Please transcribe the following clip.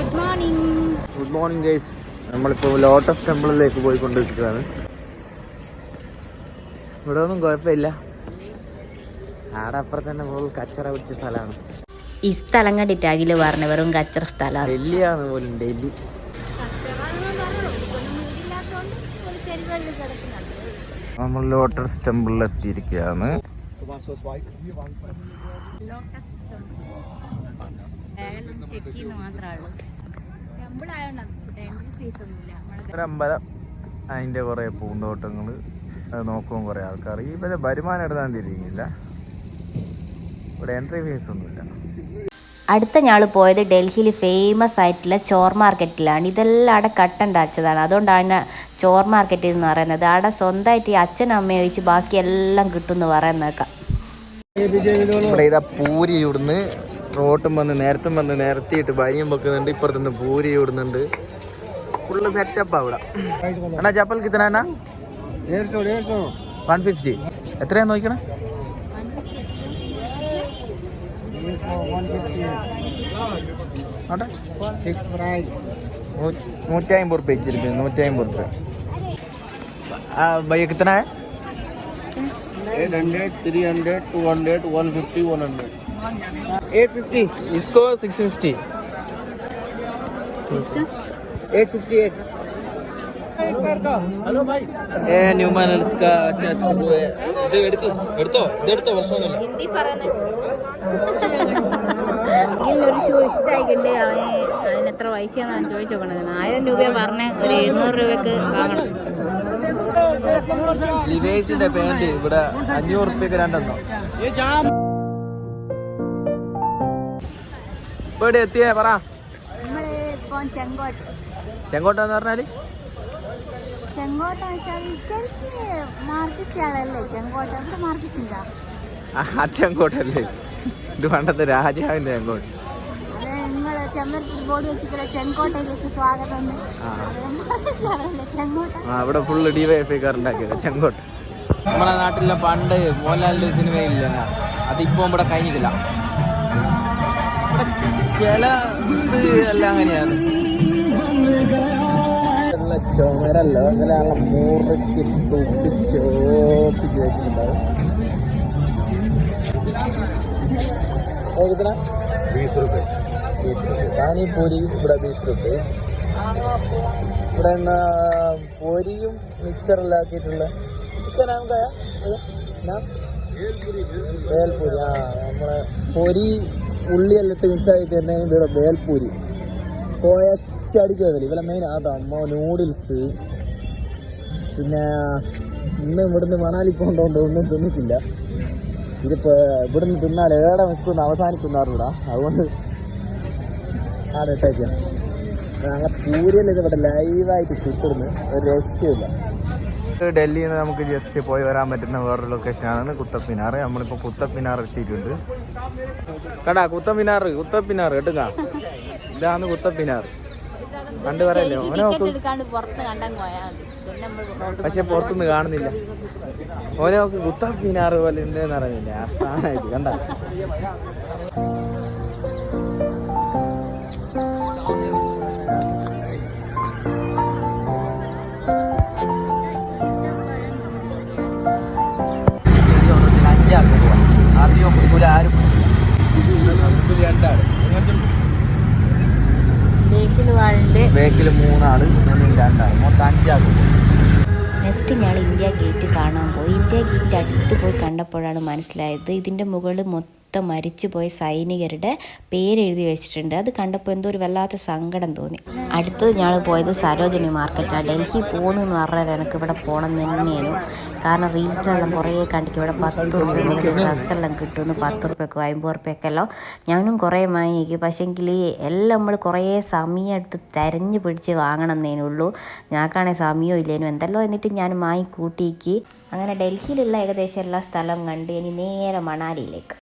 Good morning good morning guys നമ്മളിപ്പോൾ lotus ടെമ്പിളിലേക്ക് പോയിക്കൊണ്ടിരിക്കുകയാണ്. ഇവിടെ ഒന്നും കുഴപ്പമില്ല. ആടെ അപ്പുറത്ത് തന്നെ കച്ചറ പിടിച്ച സ്ഥലമാണ്. ഈ സ്ഥലം കണ്ടിട്ട് അഖിൽ പറഞ്ഞ വെറും കച്ചറ സ്ഥലമാണ് ഡൽഹിയാണ് പോലും ഡൽഹി. നമ്മൾ ലോട്ടസ് ടെമ്പിളിൽ എത്തിയിരിക്കുകയാണ്. ഒരു അമ്പലം അതിന്റെ കുറേ പൂന്തോട്ടങ്ങൾ നോക്കുമ്പോൾ കുറേ ആൾക്കാർ ഈ വരെ വരുമാനം എടുത്താൻ തിരിക്കില്ല ഇവിടെ എൻട്രി ഫീസ് ഒന്നുമില്ല. അടുത്ത ഞാൾ പോയത് ഡൽഹിയിൽ ഫേമസ് ആയിട്ടുള്ള ചോർ മാർക്കറ്റിലാണ്. ഇതെല്ലാം അവിടെ കട്ടുണ്ടാച്ചതാണ് അതുകൊണ്ടാണ് ചോർ മാർക്കറ്റ് എന്ന് പറയുന്നത്. അവിടെ സ്വന്തമായിട്ട് ഈ അച്ഛനും അമ്മയെ ഒഴിച്ച് ബാക്കി എല്ലാം കിട്ടും എന്ന് പറയുന്നേക്കാം ഇവിടെ ഇതാ പൂരി ഇവിടുന്ന് റോട്ടും വന്ന് നേരത്തും വന്ന് നിരത്തിയിട്ട് ഭയം വെക്കുന്നുണ്ട് ഇപ്പുറത്തുനിന്ന് പൂരി ഓടുന്നുണ്ട്. ഫുള്ള് സെറ്റപ്പ് അവിടെ അണ്ണാ ചപ്പൽ കിത്തനാ വൺ ഫിഫ്റ്റി എത്രയാ നോക്കണേ? നൂറ്റി അമ്പത് റുപ്യ വെച്ചിരിക്കുന്നു നൂറ്റി അമ്പത് റുപ്യ ഭയ്യ കിത്തനാ eight hundred three hundred two hundred one fifty one hundred eight fifty इसको six fifty eight fifty eight ഏ ന്യൂമാൻ അൽസ്ക അച്ഛാ ശുഭ ഇത് എടുത്തു എടുത്തോ ഇത് എടുത്തോ പ്രശ്നമൊന്നുമില്ല ഒരു ഷൂ ഇഷ്ടമായിട്ടുണ്ട് അവന് അതിന് എത്ര പൈസയാണെന്നാണ് ചോദിച്ചു നോക്കണത് ആയിരം രൂപ പറഞ്ഞ ഒരു എഴുന്നൂറ് രൂപക്ക് വാങ്ങണം. ലിവേസിന്റെ പാന്റ് ഇവിടെ അഞ്ഞൂറ് റുപ്യക്ക് രണ്ടെണ്ണോ. ഇപ്പൊ ഇവിടെ എത്തിയേ? പറ. ചെങ്കോട്ട. എന്ന് പറഞ്ഞാൽ? ചെങ്കോട്ട. ആ ചെങ്കോട്ടല്ലേ. ഇത് പണ്ടത്തെ രാജാവിന്റെ ചെങ്കോട്ട്. അവിടെ ഫുള്ള് ഡിവൈഎഫ്ഐക്കാർ ഉണ്ടാക്കിയത് ചെങ്കോട്ട്. നമ്മളെ നാട്ടിലെ പണ്ട് മോഹൻലാലിന്റെ സിനിമയില്ല. അതിപ്പോ ഇവിടെ കഴിഞ്ഞിട്ടില്ല. ഇവിടെ ചില ഇത് എല്ലാം അങ്ങനെയാണ്. ചുമരല്ലോ മുറുക്കി വെച്ചിട്ടുണ്ടാവും. कितना बीस रुपये बीस रुपये पानी पूरी ഇവിടെ ബീസ് റുപ്യ ഇവിടെ നിന്ന് പൊരിയും മിക്സറെല്ലാം ആക്കിയിട്ടുള്ള इसका नाम क्या है नाम ബേൽപൂരി ആ നമ്മളെ പൊരി ഉള്ളിയെല്ലാം ഇട്ട് മിക്സ് ആക്കി തരുന്നതിന് ഇവിടെ ബേൽപൂരി കോയച്ചടിക്കുക ഇവരെ മെയിൻ അതമ്മ നൂഡിൽസ് പിന്നെ ഇന്ന് ഇവിടുന്ന് മണാലി പോകേണ്ടതുകൊണ്ട് ഒന്നും തിന്നിട്ടില്ല ഇതിപ്പോ ഇവിടുന്ന് തിന്നാൽ ഏടെ നിൽക്കുന്ന അവസാനിക്കുന്നാറില്ല അതുകൊണ്ട് ആടെ ഇട്ടേക്ക. അങ്ങനെ പൂരിയിൽ ഇവിടെ ലൈവായിട്ട് കിട്ടുന്നു ഒരു രക്ഷയില്ല ഡൽഹിയിൽ നിന്ന് നമുക്ക് ജസ്റ്റ് പോയി വരാൻ പറ്റുന്ന വേറൊരു ലൊക്കേഷനാണ് കുത്തപ്പിനാർ നമ്മളിപ്പോൾ കുത്തപ്പിനാർ എത്തിയിട്ടുണ്ട്. കടാ കുത്തപ്പിനാർ കുത്തപ്പിനാർ കേട്ടുക ഇതാണ് കുത്തപ്പിനാർ കണ്ടു പറയല്ലോ? ഓനെ നോക്കും പക്ഷെ പുറത്തുനിന്ന് കാണുന്നില്ല. ഓനെ നോക്ക് കുത്തപ്പിനാറ് പോലെ ഉണ്ടെന്ന് അറിയില്ല ആ സാധനമായിട്ട് കണ്ട. ആദ്യം ഒരു ആരും ബേക്കിൽ മൂന്നാൾ മുന്നിൽ രണ്ടാൾ. മൊത്തം അഞ്ചാൾക്ക് പോവാം നെക്സ്റ്റ് ഞങ്ങൾ ഇന്ത്യ ഗേറ്റ് കാണാൻ പോയി. ഇന്ത്യ ഗേറ്റ് അടുത്ത് പോയി കണ്ടപ്പോഴാണ് മനസ്സിലായത്. ഇതിന്റെ മുകളിൽ മൊത്തം മരിച്ചുപോയ സൈനികരുടെ പേരെഴുതി വെച്ചിട്ടുണ്ട്. അത് കണ്ടപ്പോൾ എന്തോ ഒരു വല്ലാത്ത സങ്കടം തോന്നി. അടുത്തത് ഞങ്ങൾ പോയത് സരോജിനി മാർക്കറ്റാണ് ഡൽഹി പോകുന്നു എന്ന് പറഞ്ഞാൽ എനിക്ക് ഇവിടെ പോകണം തന്നെയായിരുന്നു. കാരണം റീൽസിലെല്ലാം കുറേ കണ്ടിട്ട് ഇവിടെ പത്ത് റുപ്യ ഡ്രസ്സെല്ലാം കിട്ടുമെന്ന് പത്ത് റുപ്യക്കോ അമ്പത് റുപ്യക്കെല്ലാം ഞാനും കുറേ വാങ്ങിക്കും പക്ഷേങ്കിൽ എല്ലാം നമ്മൾ കുറേ സമയം എടുത്ത് തിരഞ്ഞു പിടിച്ച് വാങ്ങണമെന്നേനുള്ളൂ ഞങ്ങൾക്കാണെങ്കിൽ സമയവും ഇല്ലേനും. എന്തല്ലോ എന്നിട്ട് ഞാൻ വാങ്ങി അങ്ങനെ ഡൽഹിയിലുള്ള ഏകദേശം എല്ലാ സ്ഥലം കണ്ട് ഇനി നേരെ മണാലിയിലേക്ക്.